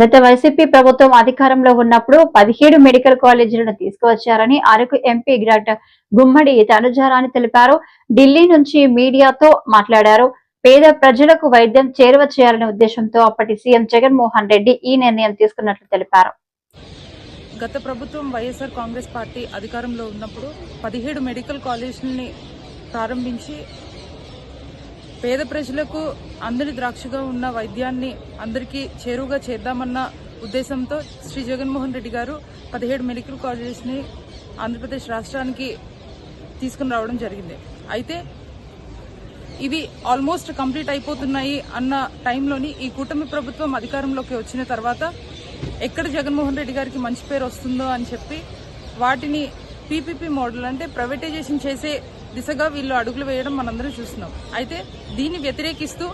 గత వైసీపీ ప్రభుత్వం అధికారంలో ఉన్నప్పుడు పదిహేడు మెడికల్ కాలేజీలను తీసుకువచ్చారని అరకు ఎంపీ డాక్టర్ గుమ్మడి తనుజారాని తెలిపారు. ఢిల్లీ నుంచి మీడియాతో మాట్లాడారు. పేద ప్రజలకు వైద్యం చేరువ చేయాలనే ఉద్దేశంతో అప్పటి సీఎం జగన్మోహన్ రెడ్డి ఈ నిర్ణయం తీసుకున్నట్లు తెలిపారు. గత ప్రభుత్వం వైఎస్ఆర్ కాంగ్రెస్ పార్టీ అధికారంలో ఉన్నప్పుడు పదిహేడు మెడికల్ కాలేజీలని ప్రారంభించి పేద ప్రజలకు అందరి ద్రాక్షగా ఉన్న వైద్యాన్ని అందరికీ చేరువుగా చేద్దామన్న ఉద్దేశంతో శ్రీ జగన్మోహన్ రెడ్డి గారు పదిహేడు మెడికల్ కాలేజెస్ని ఆంధ్రప్రదేశ్ రాష్ట్రానికి తీసుకుని రావడం జరిగింది. అయితే ఇవి ఆల్మోస్ట్ కంప్లీట్ అయిపోతున్నాయి అన్న టైంలోని ఈ కూటమి ప్రభుత్వం అధికారంలోకి వచ్చిన తర్వాత ఎక్కడ జగన్మోహన్ రెడ్డి గారికి మంచి పేరు వస్తుందో అని చెప్పి వాటిని పీపీపీ మోడల్ అంటే ప్రైవేటైజేషన్ చేసే దిశగా వీళ్ళు అడుగులు వేయడం మనందరం చూస్తున్నాం. అయితే దీన్ని వ్యతిరేకిస్తూ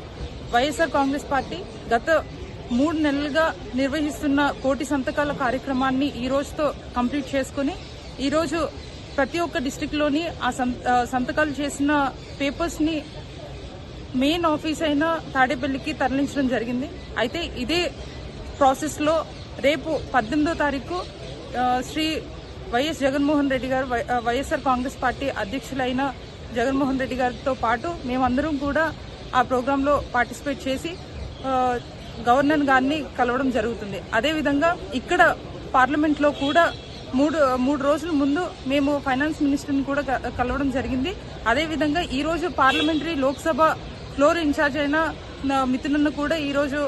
వైఎస్ఆర్ కాంగ్రెస్ పార్టీ గత మూడు నెలలుగా నిర్వహిస్తున్న కోటి సంతకాల కార్యక్రమాన్ని ఈ రోజుతో కంప్లీట్ చేసుకుని ఈరోజు ప్రతి ఒక్క డిస్టిక్లోని ఆ సంతకాలు చేసిన పేపర్స్ని మెయిన్ ఆఫీస్ అయిన తాడేపల్లికి తరలించడం జరిగింది. అయితే ఇదే ప్రాసెస్లో రేపు పద్దెనిమిదో తారీఖు శ్రీ వైఎస్ జగన్మోహన్ రెడ్డి గారు వై- వైఎస్ఆర్ కాంగ్రెస్ పార్టీ అధ్యక్షులైన జగన్మోహన్ రెడ్డి గారితో పాటు మేమందరం కూడా ఆ ప్రోగ్రాంలో పార్టిసిపేట్ చేసి గవర్నర్ గారిని కలవడం జరుగుతుంది. అదేవిధంగా ఇక్కడ పార్లమెంట్లో కూడా మూడు మూడు రోజుల ముందు మేము ఫైనాన్స్ మినిస్టర్ని కూడా క- కలవడం జరిగింది. అదేవిధంగా ఈరోజు పార్లమెంటరీ లోక్సభ ఫ్లోర్ ఇన్ఛార్జ్ అయిన మిథునన్ను కూడా ఈరోజు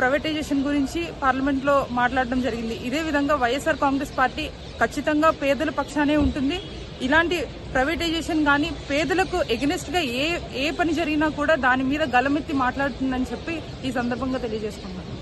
ప్రైవేటైజేషన్ గురించి పార్లమెంట్లో మాట్లాడడం జరిగింది. ఇదే విధంగా వైఎస్ఆర్ కాంగ్రెస్ పార్టీ ఖచ్చితంగా పేదల పక్షానే ఉంటుంది. ఇలాంటి ప్రైవేటైజేషన్ కానీ పేదలకు ఎగనెస్ట్గా ఏ ఏ పని జరిగినా కూడా దాని మీద గలమెత్తి మాట్లాడుతుందని చెప్పి ఈ సందర్భంగా తెలియజేసుకున్నాను